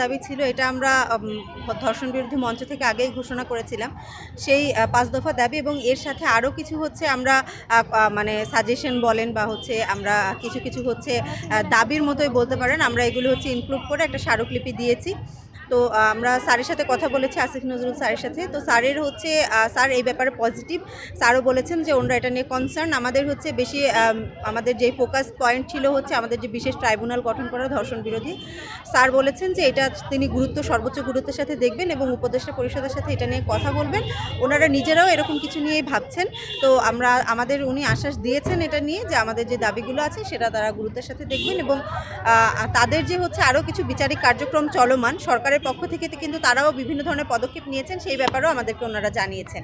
দাবি ছিল, এটা আমরা ধর্ষণ বিরোধী মঞ্চ থেকে আগেই ঘোষণা করেছিলাম। সেই পাঁচ দফা দাবি এবং এর সাথে আরও কিছু হচ্ছে আমরা মানে সাজেশন বলেন বা হচ্ছে আমরা কিছু কিছু হচ্ছে দাবির মতোই বলতে পারেন। আমরা এগুলো হচ্ছে ইনক্লুড করে একটা স্মারকলিপি দিয়েছি। তো আমরা স্যারের সাথে কথা বলেছি, আসিফ নজরুল স্যারের সাথে। তো স্যারের হচ্ছে স্যার এই ব্যাপারে পজিটিভ স্যারও বলেছেন যে ওনারা এটা নিয়ে কনসার্ন আমাদের হচ্ছে বেশি আমাদের যে ফোকাস পয়েন্ট ছিল হচ্ছে আমাদের যে বিশেষ ট্রাইব্যুনাল গঠন করা ধর্ষণ বিরোধী। স্যার বলেছেন যে এটা তিনি গুরুত্ব, সর্বোচ্চ গুরুত্বের সাথে দেখবেন এবং উপদেষ্টা পরিষদের সাথে এটা নিয়ে কথা বলবেন। ওনারা নিজেরাও এরকম কিছু নিয়েই ভাবছেন। তো আমরা, আমাদের উনি আশ্বাস দিয়েছেন এটা নিয়ে যে আমাদের যে দাবিগুলো আছে সেটা তারা গুরুত্বের সাথে দেখবেন এবং তাদের যে হচ্ছে আরও কিছু বিচারিক কার্যক্রম চলমান সরকারের পক্ষ থেকে কিন্তু তারাও বিভিন্ন ধরনের পদক্ষেপ নিয়েছেন, সেই ব্যাপারেও আমাদেরকে ওনারা জানিয়েছেন।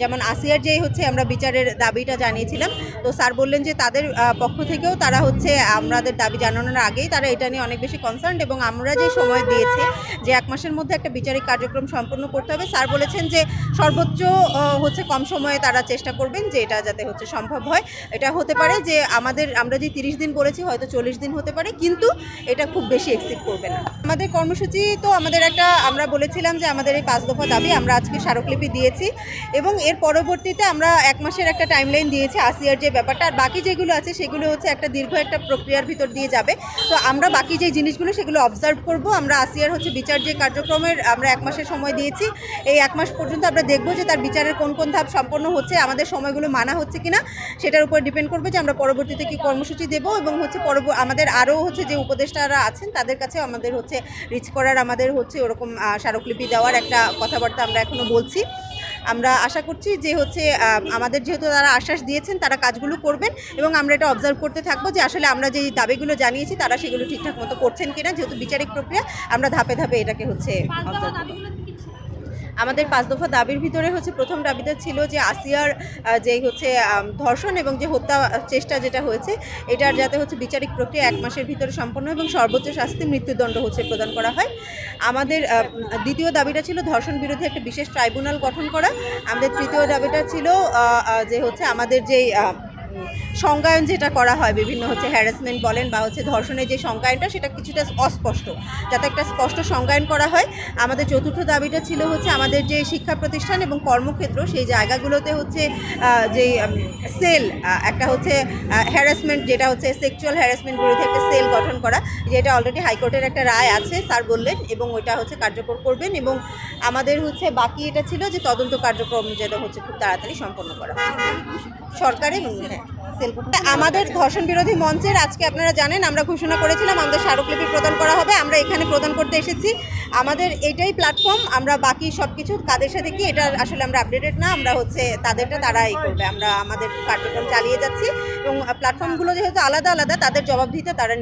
যেমন আসিয়ার যেই হচ্ছে আমরা বিচারের দাবিটা জানিয়েছিলাম, তো স্যার বললেন যে তাদের পক্ষ থেকেও তারা হচ্ছে আমাদের দাবি জানানোর আগেই তারা এটা নিয়ে অনেক বেশি কনসার্ন এবং আমরা যে সময় দিয়েছি যে এক মাসের মধ্যে একটা বিচারিক কার্যক্রম সম্পন্ন করতে হবে, স্যার বলেছেন যে সর্বোচ্চ হচ্ছে কম সময়ে তারা চেষ্টা করবেন যে এটা যাতে হচ্ছে সম্ভব হয়। এটা হতে পারে যে আমাদের, আমরা যে তিরিশ দিন বলেছি হয়তো চল্লিশ দিন হতে পারে, কিন্তু এটা খুব বেশি এক্সিড করবে না। আমাদের কর্মসূচি তো আমাদের একটা, আমরা বলেছিলাম যে আমাদের এই পাঁচ দফা দাবি আমরা আজকে স্মারকলিপি দিয়েছি এবং এর পরবর্তীতে আমরা এক মাসের একটা টাইমলাইন দিয়েছি আসিয়ার যে ব্যাপারটা। আর বাকি যেগুলো আছে সেগুলো হচ্ছে একটা দীর্ঘ একটা প্রক্রিয়ার ভিতর দিয়ে যাবে। তো আমরা বাকি যে জিনিসগুলো সেগুলো অবজার্ভ করব। আমরা আসিয়ার হচ্ছে বিচার যে কার্যক্রমের আমরা এক মাসের সময় দিয়েছি। এই এক মাস পর্যন্ত আমরা দেখব যে তার বিচারের কোন কোন ধাপ সম্পন্ন হচ্ছে, আমাদের সময়গুলো মানা হচ্ছে কিনা, সেটার উপর ডিপেন্ড করবে যে আমরা পরবর্তীতে কি কর্মসূচি দেবো এবং হচ্ছে পরব, আমাদের আরও হচ্ছে যে উপদেষ্টারা আছেন তাদের কাছে আমাদের হচ্ছে রিচ করার আমাদের হচ্ছে ওরকম স্মারকলিপি দেওয়ার একটা কথাবার্তা আমরা এখনও বলছি আমরা আশা করছি যে হচ্ছে আমাদের যেহেতু তারা আশ্বাস দিয়েছেন, তারা কাজগুলো করবেন এবং আমরা এটা অবজার্ভ করতে থাকব যে আসলে আমরা যে দাবিগুলো জানিয়েছি, তারা সেগুলো ঠিকঠাক মতো করছেন কিনা, যেহেতু বিচারিক প্রক্রিয়া, আমরা ধাপে ধাপে এটাকে হচ্ছে করব। আমাদের পাঁচ দফা দাবির ভিতরে হচ্ছে প্রথম দাবিটা ছিল যে আসিয়ার যে হচ্ছে ধর্ষণ এবং যে হত্যা চেষ্টা যেটা হয়েছে, এটার যাতে হচ্ছে বিচারিক প্রক্রিয়া এক মাসের ভিতরে সম্পন্ন এবং সর্বোচ্চ শাস্তি মৃত্যুদণ্ড হচ্ছে প্রদান করা হয়। আমাদের দ্বিতীয় দাবিটা ছিল ধর্ষণ বিরোধী একটা বিশেষ ট্রাইব্যুনাল গঠন করা। আমাদের তৃতীয় দাবিটা ছিল যে হচ্ছে আমাদের যেই সংজ্ঞায়ন যেটা করা হয়, বিভিন্ন হচ্ছে হ্যারাসমেন্ট বলেন বা হচ্ছে ধর্ষণের যে সংজ্ঞায়নটা, সেটা কিছুটা অস্পষ্ট। যাতে একটা স্পষ্ট সংজ্ঞায়ন করা হয়, আমাদের চতুর্থ দাবিটা ছিল হচ্ছে আমাদের যে শিক্ষা প্রতিষ্ঠান এবং কর্মক্ষেত্র, সেই জায়গাগুলোতে হচ্ছে যে সেল একটা হচ্ছে হ্যারাসমেন্ট যেটা হচ্ছে সেক্সুয়াল হ্যারাসমেন্ট বিরুদ্ধে একটা সেল গঠন করা, যেটা অলরেডি হাইকোর্টের একটা রায় আছে স্যার বললেন, এবং ওইটা হচ্ছে কার্যকর করবেন এবং আমাদের হচ্ছে বাকি এটা ছিল যে তদন্ত কার্যক্রম যেটা হচ্ছে খুব তাড়াতাড়ি সম্পন্ন করা সরকারি হ্যাঁ আমাদের ধর্ষণ বিরোধী মঞ্চের আজকে আপনারা জানেন, আমরা ঘোষণা করেছিলাম আমাদের স্মারকলিপি প্রদান করা হবে, আমরা এখানে প্রদান করতে এসেছি। আমাদের এটাই প্ল্যাটফর্ম আমরা বাকি সব কিছু কাদের সাথে কি, এটা আসলে আমরা আপডেটেড না, আমরা হচ্ছে তাদেরটা তারাই করবে, আমরা আমাদের কার্যক্রম চালিয়ে যাচ্ছি এবং প্ল্যাটফর্মগুলো যেহেতু আলাদা আলাদা, তাদের জবাব দিতে তারা